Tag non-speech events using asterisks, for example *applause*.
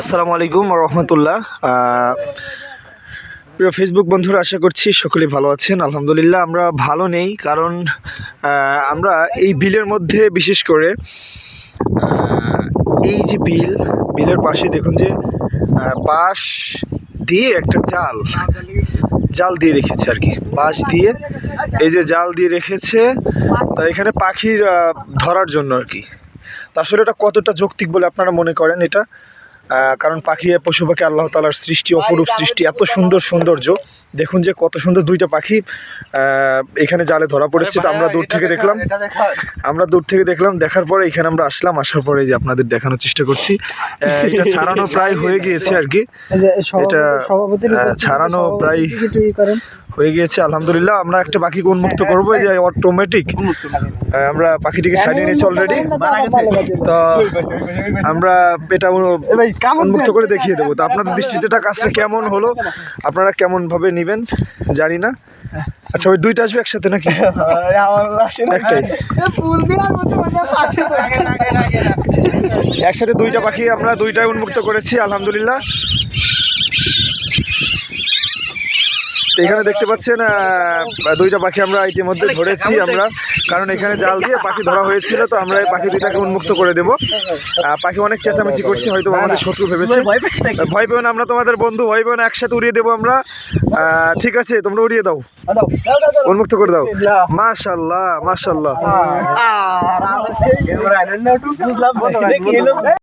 আসসালামু আলাইকুম রহমতুল্লাহ। প্রিয় ফেসবুক বন্ধুরা, আশা করছি সকলেই ভালো আছেন। আলহামদুলিল্লাহ, আমরা ভালো নেই, কারণ আমরা এই বিলের মধ্যে বিশেষ করে এই যে বিল, বিলের পাশে দেখুন যে বাঁশ দিয়ে একটা জাল জাল দিয়ে রেখেছে আর কি। বাঁশ দিয়ে, এই যে জাল দিয়ে রেখেছে এখানে পাখির ধরার জন্য আর কি। আসলে এটা কতটা যৌক্তিক বলে আপনারা মনে করেন এটা? কারণ পাখি পশু পাখি আল্লাহ তালার সৃষ্টি অপরূপ সৃষ্টি এত সুন্দর সৌন্দর্য। দেখুন যে কত সুন্দর দুইটা পাখি এখানে জালে ধরা পড়েছে তো আমরা দূর থেকে দেখলাম। আমরা দূর থেকে দেখলাম দেখার পরে এখানে আমরা আসলাম আসার পরে যে আপনাদের দেখানোর চেষ্টা করছি। এটা *laughs* ছাড়ানো প্রায় হয়ে গিয়েছে আর কি। এটা, ছাড়ানো প্রায়। হয়ে গিয়েছে আলহামদুলিল্লাহ। আমরা একটা পাখিকে উন্মুক্ত করব এই যে অটোমেটিক আমরা পাখিটিকে ছাড়িয়ে নিয়েছি অলরেডি তো আমরা এটা উন্মুক্ত করে দেখিয়ে দেবো। তো আপনাদের দৃষ্টিতে এটা কাজটা কেমন হলো? আপনারা কেমন ভাবে নেবেন? জানি না। আচ্ছা ওই দুইটা আসবে একসাথে নাকি? *laughs* একটাই। একসাথে দুইটা পাখি আমরা দুইটাই উন্মুক্ত করেছি আলহামদুলিল্লাহ তো এখানে দেখতে পাচ্ছেন দুইটা পাখি আমরা ইতিমধ্যে ধরেছি আমরা। কারণ এখানে জাল দিয়ে পাখি ধরা হয়েছিল তো আমরা এই পাখি দুইটাকে উন্মুক্ত করে দেবো। পাখি অনেক চেঁচামেচি করছে হয়তো আমাদের শত্রু ভেবেছে। ভয় পেও না আমরা তোমাদের বন্ধু ভয় পেও না একসাথে উড়িয়ে দেবো আমরা। ঠিক আছে তোমরা উড়িয়ে দাও। উন্মুক্ত করে দাও। মাশাল্লাহ মাশাল্লাহ।